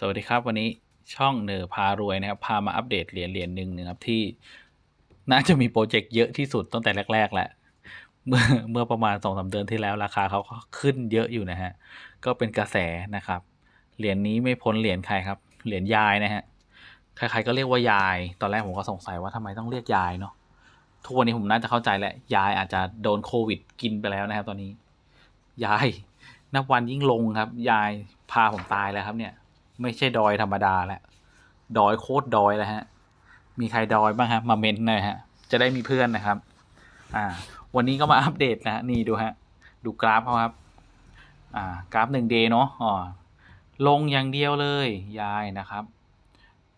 สวัสดีครับวันนี้ช่องเนอพารวยนะครับ พามาอัปเดตเหรียญเหรียญหนึ่งนะครับที่น่าจะมีโปรเจกต์เยอะที่สุดตั้งแต่แรก ๆ แหละ เมื่อเมื่อประมาณสองสาเดือนที่แล้วราคาเขาก็ขึ้นเยอะอยู่นะฮะ ก็เป็นกระแสนะครับ เหรียญนี้ไม่พ้นเหรียญใครครับ เหรียญยายนะฮะใครๆก็เรียกว่ายาย ตอนแรกผมก็สงสัยว่าทำไมต้องเรียกยายเนาะทุกวันนี้ผมน่าจะเข้าใจแล้วยายอาจจะโดนโควิดกินไปแล้วนะครับ ตอนนี้ยายนับวันยิ่งลงครับ ยายพาผมตายแล้วครับเนี่ย ไม่ใช่ดอยธรรมดาแล้วดอยโคตรดอยแล้วฮะ มีใครดอยบ้างครับมาเมนหน่อยฮะ จะได้มีเพื่อนนะครับ อ่า วันนี้ก็มาอัปเดตนะฮะนี่ดูฮะ ดูกราฟเขาครับ อ่า กราฟหนึ่งเดย์เนาะอ๋อลงอย่างเดียวเลยยายนะครับ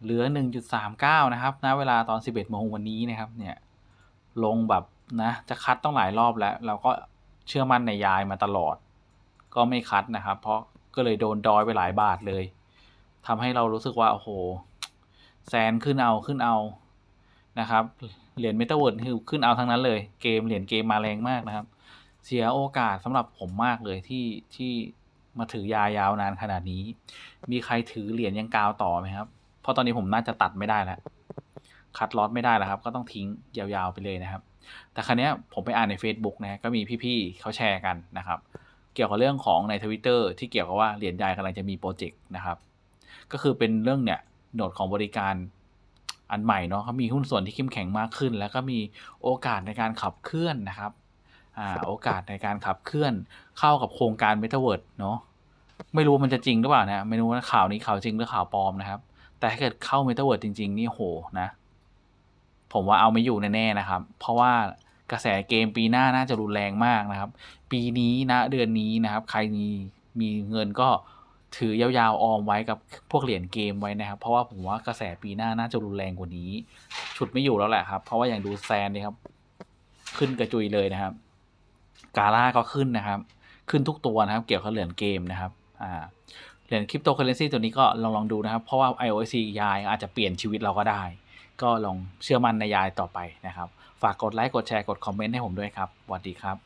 เหลือหนึ่งจุดสามเก้านะครับณเวลาตอนสิบเอ็ดโมงวันนี้นะครับ เนี่ย ลงแบบนะ จะคัดต้องหลายรอบแล้ว เราก็เชื่อมั่นในยายมาตลอด ก็ไม่คัดนะครับ เพราะก็เลยโดนดอยไปหลายบาทเลย ทำให้เรารู้สึกว่า โอ้โห แซนขึ้นเอาขึ้นเอานะครับ เหรียญเมตาเวิร์ดคือขึ้นเอาทั้งนั้นเลย เกมเหรียญเกมมาแรงมากนะครับ เสียโอกาสสำหรับผมมากเลยที่ที่มาถือยายาวนานขนาดนี้ มีใครถือเหรียญยังกาวต่อไหมครับ เพราะตอนนี้ผมน่าจะตัดไม่ได้แล้ว คัดลอตไม่ได้แล้วครับ ก็ต้องทิ้งยาวๆไปเลยนะครับ แต่ครั้นี้ผมไปอ่านใน Facebook นะก็มีพี่ๆเขาแชร์กันนะครับ เกี่ยวกับเรื่องของในทวิตเตอร์ที่เกี่ยวกับว่าเหรียญยายกำลังจะมีโปรเจกต์นะครับ ก็คือเป็นเรื่องเนี่ยโหนดของบริการอันใหม่เนาะเขามีหุ้นส่วนที่เข้มแข็งมากขึ้น แล้วก็มีโอกาสในการขับเคลื่อนนะครับอ่าโอกาสในการขับเคลื่อนเข้ากับโครงการ m e t a เวิร์ดเนาะไม่รู้มันจะจริงหรือเปล่านะไม่รู้ว่าข่าวนี้ข่าวจริงหรือข่าวปลอมนะครับ แต่ถ้าเกิดเข้า m e t a เวิร์ดจริง ๆ นี่โหนะ ผมว่าเอาไม่อยู่แน่ๆนะครับ เพราะว่ากระแสเกมปีหน้าน่าจะรุนแรงมากนะครับ ปีนี้นะเดือนนี้นะครับ ใครมีมีเงินก็ ถือยาวๆออมไว้กับพวกเหรียญเกมไว้นะครับ เพราะว่าผมว่ากระแสปีหน้าน่าจะรุนแรงกว่านี้ ฉุดไม่อยู่แล้วแหละครับ เพราะว่าอย่างดูแซนนี่ครับ ขึ้นกระจุยเลยนะครับ กาล่าก็ขึ้นนะครับ ขึ้นทุกตัวนะครับ เกี่ยวกับเหรียญเกมนะครับอ่าเหรียญคริปโตเคอเรนซีตัวนี้ก็ลองลองดูนะครับ เพราะว่า IOC ยายอาจจะเปลี่ยนชีวิตเราก็ได้ ก็ลองเชื่อมั่นในยายต่อไปนะครับ ฝากกดไลค์กดแชร์กดคอมเมนต์ให้ผมด้วยครับสวัสดีครับ